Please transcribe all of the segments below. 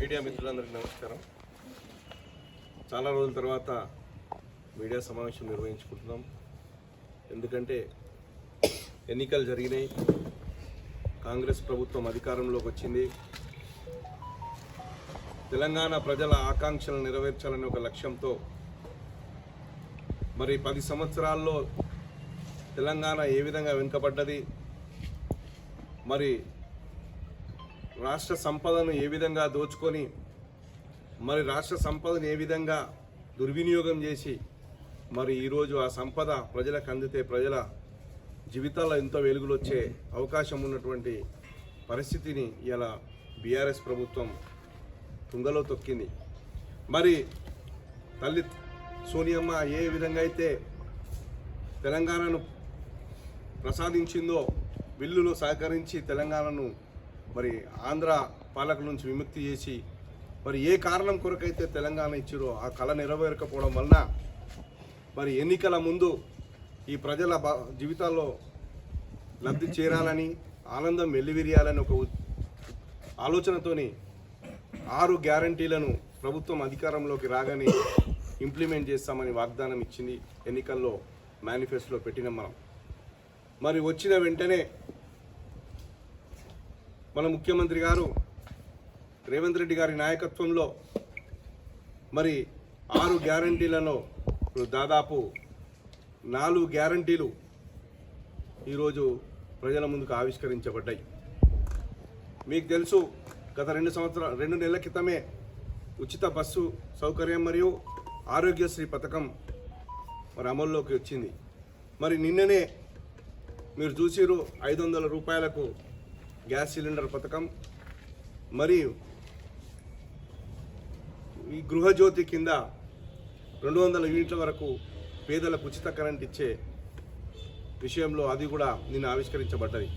Media మిత్రులందరికీ నమస్కారం. చాలా రోజుల తర్వాత మీడియా సమావేశం నిర్వహించుకుంటున్నాం. ఎందుకంటే ఎన్నికలు జరిగినాయి. కాంగ్రెస్ ప్రభుత్వం అధికారంలోకి వచ్చింది. తెలంగాణ ప్రజల ఆకాంక్షలు నెరవేర్చాలనే ఒక లక్ష్యంతో మరి పది సంవత్సరాల్లో తెలంగాణ ఏ విధంగా వెనుకబడ్డది? మరి రాష్ట్ర సంపదను ఏ విధంగా దోచుకొని మరి రాష్ట్ర సంపదను ఏ విధంగా దుర్వినియోగం చేసి మరి ఈరోజు ఆ సంపద ప్రజలకు అందితే ప్రజల జీవితాల్లో ఎంతో వెలుగులు వచ్చే అవకాశం ఉన్నటువంటి పరిస్థితిని ఇలా బీఆర్ఎస్ ప్రభుత్వం తుంగలో తొక్కింది. మరి తల్లి సోనియమ్మ ఏ విధంగా అయితే తెలంగాణను ప్రసాదించిందో బిల్లులో సహకరించి తెలంగాణను మరి ఆంధ్ర పాలకుల నుంచి విముక్తి చేసి మరి ఏ కారణం కొరకైతే తెలంగాణ ఇచ్చిరో ఆ కళ నెరవేరకపోవడం వలన మరి ఎన్నికల ముందు ఈ ప్రజల జీవితాల్లో లబ్ధి చేరాలని ఆనందం వెల్లివిరియాలని ఒక ఆలోచనతోని ఆరు గ్యారంటీలను ప్రభుత్వం అధికారంలోకి రాగానే ఇంప్లిమెంట్ చేస్తామని వాగ్దానం ఇచ్చింది ఎన్నికల్లో మేనిఫెస్టోలో పెట్టినాం మనం. మరి వచ్చిన వెంటనే మన ముఖ్యమంత్రి గారు రేవంత్ రెడ్డి గారి నాయకత్వంలో మరి ఆరు గ్యారంటీలను దాదాపు నాలుగు గ్యారంటీలు ఈరోజు ప్రజల ముందుకు ఆవిష్కరించబడ్డాయి. మీకు తెలుసు గత రెండు సంవత్సరాల రెండు నెలల క్రితమే ఉచిత బస్సు సౌకర్యం మరియు ఆరోగ్యశ్రీ పథకం మరి అమల్లోకి వచ్చింది. మరి నిన్ననే మీరు చూసిరు ఐదు వందల రూపాయలకు గ్యాస్ సిలిండర్ పథకం మరియు ఈ గృహజ్యోతి కింద రెండు వందల యూనిట్ల వరకు పేదలకు ఉచిత కరెంట్ ఇచ్చే విషయంలో అది కూడా నిన్న ఆవిష్కరించబడ్డది.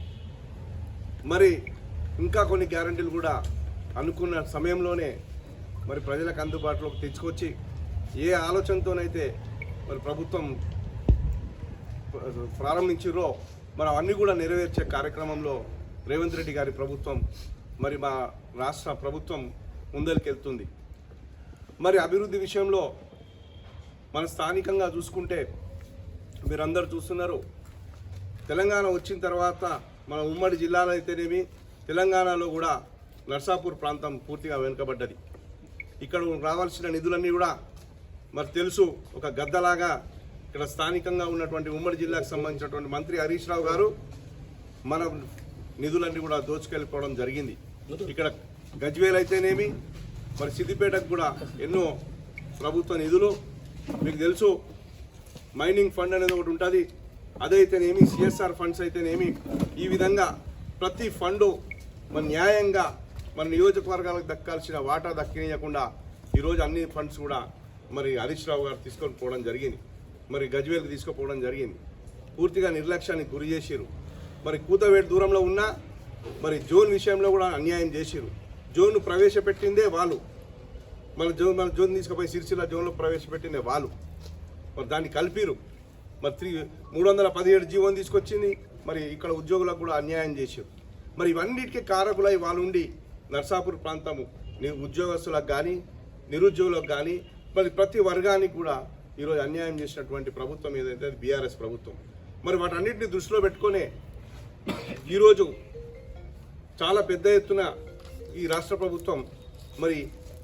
మరి ఇంకా కొన్ని గ్యారంటీలు కూడా అనుకున్న సమయంలోనే మరి ప్రజలకు అందుబాటులోకి తెచ్చుకొచ్చి ఏ ఆలోచనతోనైతే మరి ప్రభుత్వం ప్ర- మరి అవన్నీ కూడా నెరవేర్చే కార్యక్రమంలో రేవంత్ రెడ్డి గారి ప్రభుత్వం మరి మా రాష్ట్ర ప్రభుత్వం ముందరికెళ్తుంది. మరి అభివృద్ధి విషయంలో మన స్థానికంగా చూసుకుంటే మీరందరూ చూస్తున్నారు. తెలంగాణ వచ్చిన తర్వాత మన ఉమ్మడి జిల్లాలో అయితేనేమి తెలంగాణలో కూడా నర్సాపూర్ ప్రాంతం పూర్తిగా వెనుకబడ్డది. ఇక్కడ రావాల్సిన నిధులన్నీ కూడా మరి తెలుసు ఒక గద్దలాగా ఇక్కడ స్థానికంగా ఉన్నటువంటి ఉమ్మడి జిల్లాకు సంబంధించినటువంటి మంత్రి హరీష్ రావు గారు మన నిధులన్నీ కూడా దోచుకెళ్ళిపోవడం జరిగింది. ఇక్కడ గజ్వేల్ అయితేనేమి మరి సిద్దిపేటకు కూడా ఎన్నో ప్రభుత్వ నిధులు. మీకు తెలుసు మైనింగ్ ఫండ్ అనేది ఒకటి ఉంటుంది. అదైతేనేమి సిఎస్ఆర్ ఫండ్స్ అయితేనేమి ఈ విధంగా ప్రతి ఫండు మన న్యాయంగా మన నియోజకవర్గాలకు దక్కాల్సిన వాటా దక్కనీయకుండా ఈరోజు అన్ని ఫండ్స్ కూడా మరి హరీష్ రావు గారు తీసుకొని పోవడం జరిగింది. మరి గజ్వేల్కి తీసుకుపోవడం జరిగింది. పూర్తిగా నిర్లక్ష్యానికి గురి చేసిరు మరి కూతవేటు దూరంలో ఉన్న మరి జోన్ విషయంలో కూడా అన్యాయం చేసిరు జోన్ను ప్రవేశపెట్టిందే వాళ్ళు. మన జోన్ మన జోన్ తీసుకుపోయి సిరిసిల్ల జోన్లో ప్రవేశపెట్టిందే వాళ్ళు. మరి దాన్ని కలిపిరు మరి త్రీ మూడు వందల పదిహేడు జీవోని తీసుకొచ్చింది. మరి ఇక్కడ ఉద్యోగులకు కూడా అన్యాయం చేశారు మరి ఇవన్నిటికీ కారకులై వాళ్ళుండి నర్సాపూర్ ప్రాంతము ని- ఉద్యోగస్తులకు కానీ నిరుద్యోగులకు కానీ మరి ప్రతి వర్గానికి కూడా ఈరోజు అన్యాయం చేసినటువంటి ప్రభుత్వం ఏదైతే బీఆర్ఎస్ ప్రభుత్వం. మరి వాటన్నిటిని దృష్టిలో పెట్టుకునే ఈరోజు చాలా పెద్ద ఎత్తున ఈ రాష్ట్ర ప్రభుత్వం మరి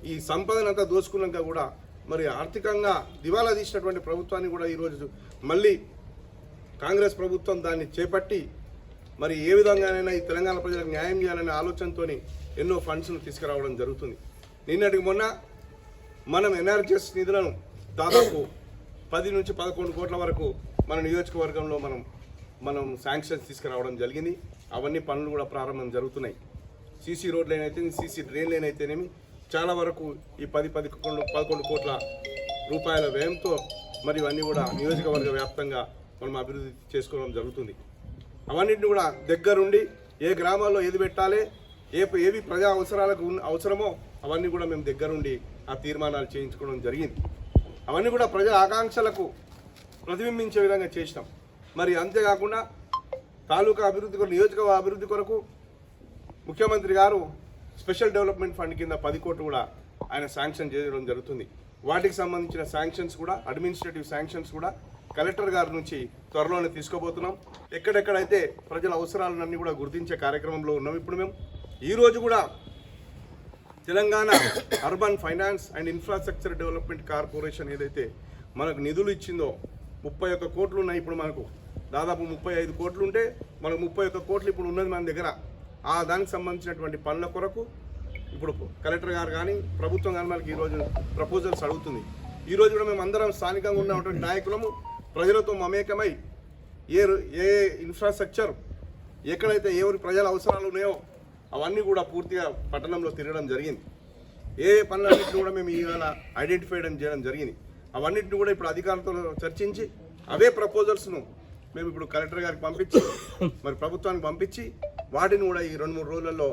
ఈ సంపదనంతా దోచుకున్నాక కూడా మరి ఆర్థికంగా దివాలా తీసినటువంటి ప్రభుత్వాన్ని కూడా ఈరోజు మళ్ళీ కాంగ్రెస్ ప్రభుత్వం దాన్ని చేపట్టి మరి ఏ విధంగానైనా ఈ తెలంగాణ ప్రజలకు న్యాయం చేయాలనే ఆలోచనతోని ఎన్నో ఫండ్స్ను తీసుకురావడం జరుగుతుంది. నిన్నటికి మొన్న మనం ఎన్ఆర్జిఎస్ నిధులను దాదాపు పది నుంచి పదకొండు కోట్ల వరకు మన నియోజకవర్గంలో మనం మనం శాంక్షన్స్ తీసుకురావడం జరిగింది. అవన్నీ పనులు కూడా ప్రారంభం జరుగుతున్నాయి. సీసీ రోడ్లైన అయితే సీసీ డ్రైన్లు అయితేనేమి చాలా వరకు ఈ పది పది పదకొండు కోట్ల రూపాయల వ్యయంతో మరి ఇవన్నీ కూడా నియోజకవర్గ వ్యాప్తంగా మనం అభివృద్ధి చేసుకోవడం జరుగుతుంది. అవన్నింటిని కూడా దగ్గరుండి ఏ గ్రామాల్లో ఏది పెట్టాలి ఏ ఏవి ప్రజా అవసరాలకు అవసరమో అవన్నీ కూడా మేము దగ్గరుండి ఆ తీర్మానాలు చేయించుకోవడం జరిగింది. అవన్నీ కూడా ప్రజా ఆకాంక్షలకు ప్రతిబింబించే విధంగా చేసినాం. మరి అంతేకాకుండా తాలూకా అభివృద్ధి కొరకు నియోజకవర్గ అభివృద్ధి కొరకు ముఖ్యమంత్రి గారు స్పెషల్ డెవలప్మెంట్ ఫండ్ కింద పది కోట్లు కూడా ఆయన శాంక్షన్ చేయడం జరుగుతుంది. వాటికి సంబంధించిన శాంక్షన్స్ కూడా అడ్మినిస్ట్రేటివ్ శాంక్షన్స్ కూడా కలెక్టర్ గారి నుంచి త్వరలోనే తీసుకోబోతున్నాం. ఎక్కడెక్కడైతే ప్రజల అవసరాలన్నీ కూడా గుర్తించే కార్యక్రమంలో ఉన్నాం ఇప్పుడు మేము. ఈరోజు కూడా Telangana urban finance and infrastructure development corporation ఏదైతే మనకు నిధులు ఇచ్చిందో ముప్పై ఒక్క కోట్లు ఉన్నాయి ఇప్పుడు మనకు. దాదాపు ముప్పై ఐదు కోట్లు ఉంటే మనకు ముప్పై ఒక్క కోట్లు ఇప్పుడు ఉన్నది మన దగ్గర. ఆ దానికి సంబంధించినటువంటి పనుల కొరకు ఇప్పుడు కలెక్టర్ గారు కానీ ప్రభుత్వం కానీ మనకి ఈరోజు ప్రపోజల్స్ అడుగుతుంది. ఈరోజు కూడా మేము అందరం స్థానికంగా ఉన్నటువంటి నాయకులము ప్రజలతో మమేకమై ఏ ఏ ఇన్ఫ్రాస్ట్రక్చర్ ఎక్కడైతే ఎవరి ప్రజల అవసరాలు ఉన్నాయో అవన్నీ కూడా పూర్తిగా పట్టణంలో తిరగడం జరిగింది. ఏ పనులన్నింటిని కూడా మేము ఇవాళ ఐడెంటిఫై చేయడం జరిగింది. అవన్నింటిని కూడా ఇప్పుడు అధికారులతో చర్చించి అవే ప్రపోజల్స్ను మేము ఇప్పుడు కలెక్టర్ గారికి పంపించి మరి ప్రభుత్వానికి పంపించి వాటిని కూడా ఈ రెండు మూడు రోజులలో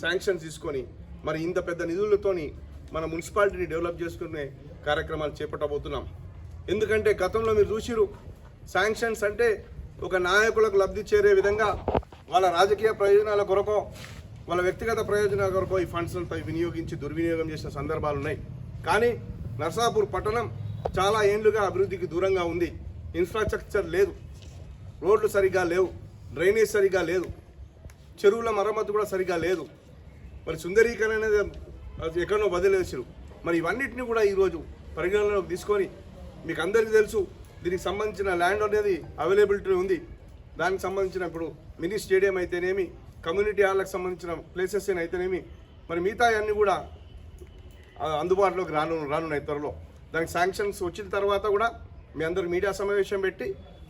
శాంక్షన్ తీసుకొని మరి ఇంత పెద్ద నిధులతోని మన మున్సిపాలిటీని డెవలప్ చేసుకునే కార్యక్రమాలు చేపట్టబోతున్నాం. ఎందుకంటే గతంలో మీరు చూసిరు శాంక్షన్స్ అంటే ఒక నాయకులకు లబ్ధి చేరే విధంగా వాళ్ళ రాజకీయ ప్రయోజనాల కొరకో వాళ్ళ వ్యక్తిగత ప్రయోజనాల కొరకు ఈ ఫండ్స్పై వినియోగించి దుర్వినియోగం చేసిన సందర్భాలు ఉన్నాయి. కానీ నర్సాపూర్ పట్టణం చాలా ఏండ్లుగా అభివృద్ధికి దూరంగా ఉంది. ఇన్ఫ్రాస్ట్రక్చర్ లేదు. రోడ్లు సరిగ్గా లేవు డ్రైనేజ్ సరిగ్గా లేదు చెరువుల మరమ్మతు కూడా సరిగ్గా లేదు. మరి సుందరీకరణ అనేది అది ఎక్కడో వదిలేసారు. మరి ఇవన్నిటిని కూడా ఈరోజు పరిగణనలోకి తీసుకొని మీకు అందరికీ తెలుసు దీనికి సంబంధించిన ల్యాండ్ అనేది అవైలబిలిటీ ఉంది. దానికి సంబంధించిన ఇప్పుడు మినీ స్టేడియం అయితేనేమి కమ్యూనిటీ హాల్కి సంబంధించిన ప్లేసెస్ అయితేనేమి మరి మిగతా అన్నీ కూడా అందుబాటులోకి రాను రానున్నాయి త్వరలో. దానికి శాంక్షన్స్ వచ్చిన తర్వాత కూడా మీ అందరు మీడియా సమావేశం పెట్టి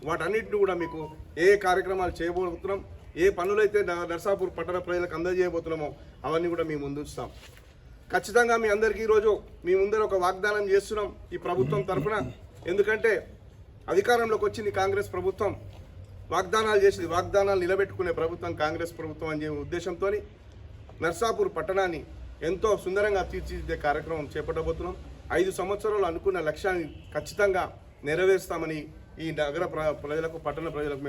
వాటన్నిటిని కూడా మీకు ఏ కార్యక్రమాలు చేయబోతున్నాం ఏ పనులైతే నర్సాపూర్ పట్టణ ప్రజలకు అందజేయబోతున్నామో అవన్నీ కూడా మీ ముందుంచుతాం ఖచ్చితంగా మీ అందరికీ ఈరోజు మీ ముందర ఒక వాగ్దానం చేస్తున్నాం ఈ ప్రభుత్వం తరఫున. ఎందుకంటే అధికారంలోకి వచ్చింది కాంగ్రెస్ ప్రభుత్వం. వాగ్దానాలు చేసింది వాగ్దానాలు నిలబెట్టుకునే ప్రభుత్వం కాంగ్రెస్ ప్రభుత్వం అని చెప్పే ఉద్దేశంతో నర్సాపూర్ పట్టణాన్ని ఎంతో సుందరంగా తీర్చిదిద్దే కార్యక్రమం చేపట్టబోతున్నాం. ఐదు సంవత్సరాలు అనుకున్న లక్ష్యాన్ని ఖచ్చితంగా నెరవేరుస్తామని ఈ నగర ప్ర- ప్రజలకు పట్టణ ప్రజలకు